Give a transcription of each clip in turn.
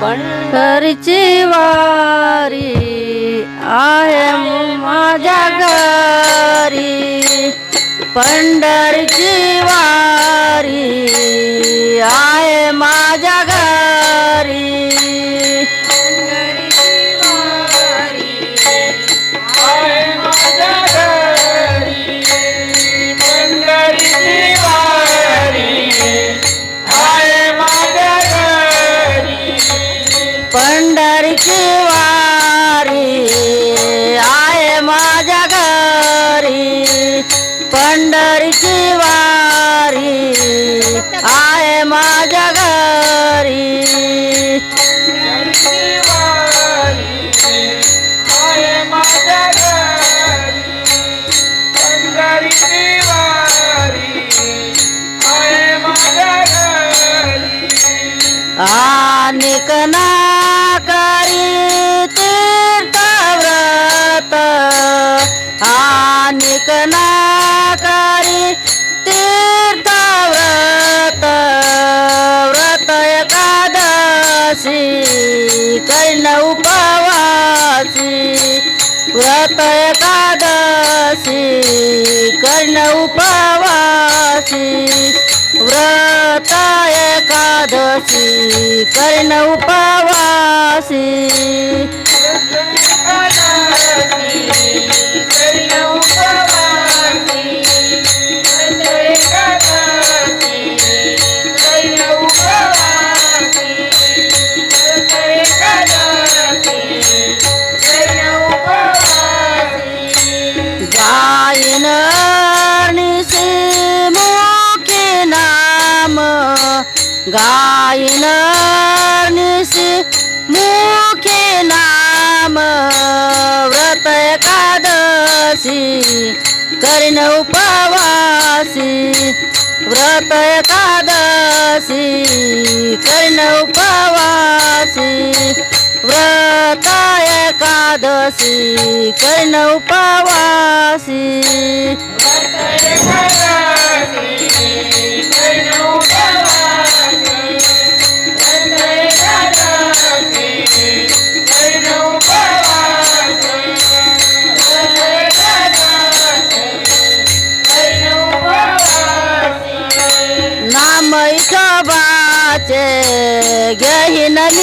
पंढरीची वारी आहे माझ्या घरी. पंढरीची वारी शिवारी वारी आहे माझ्या घरी. अनेक ना करी तीर्थव्रत ना व्रत एकादशी कर्ण उपवासी. व्रत एकादशी कर्ण उपवासी. गायन मुखे नाम व्रत एकादशी करीन उपवासी. व्रत एकादशी करीन उपवासी. व्रत एकादशी करीन उपवासी.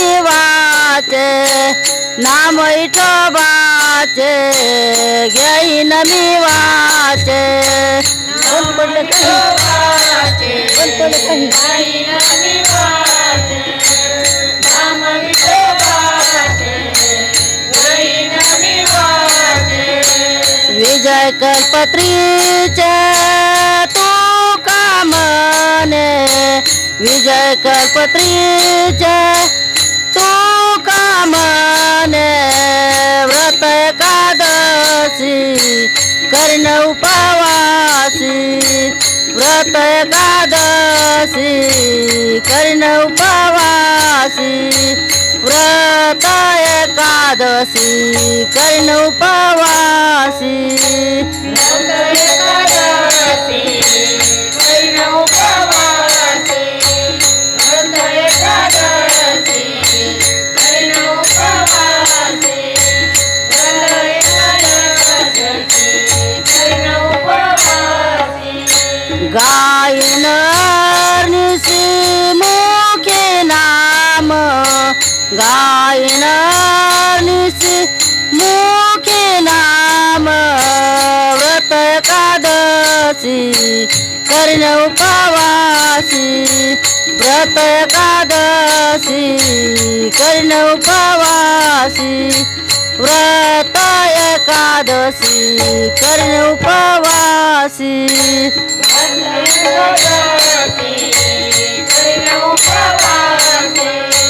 घेहीन निवाचे नाम इठोबाचे घेहीन निवाचे कोण पडलं काही? कोण पडलं काही? विजय कल्पत्रीचे तू कामने विजय कल्पत्रीचे तू कामने व्रत एकादशी कर्ण उपवासी. व्रत एकादशी कर्ण उपवासी. व्रत एकादशी कर्ण उपवासी. गायनर निशी मुखे नाम। गायनर निशी मुखे नाम। व्रत एकादशी कर्ण उपवासी। व्रत एकादशी कर्ण उपवासी। व्रत एकादशी कर्ण उपवासी। प्रवासी भैरव प्रवासी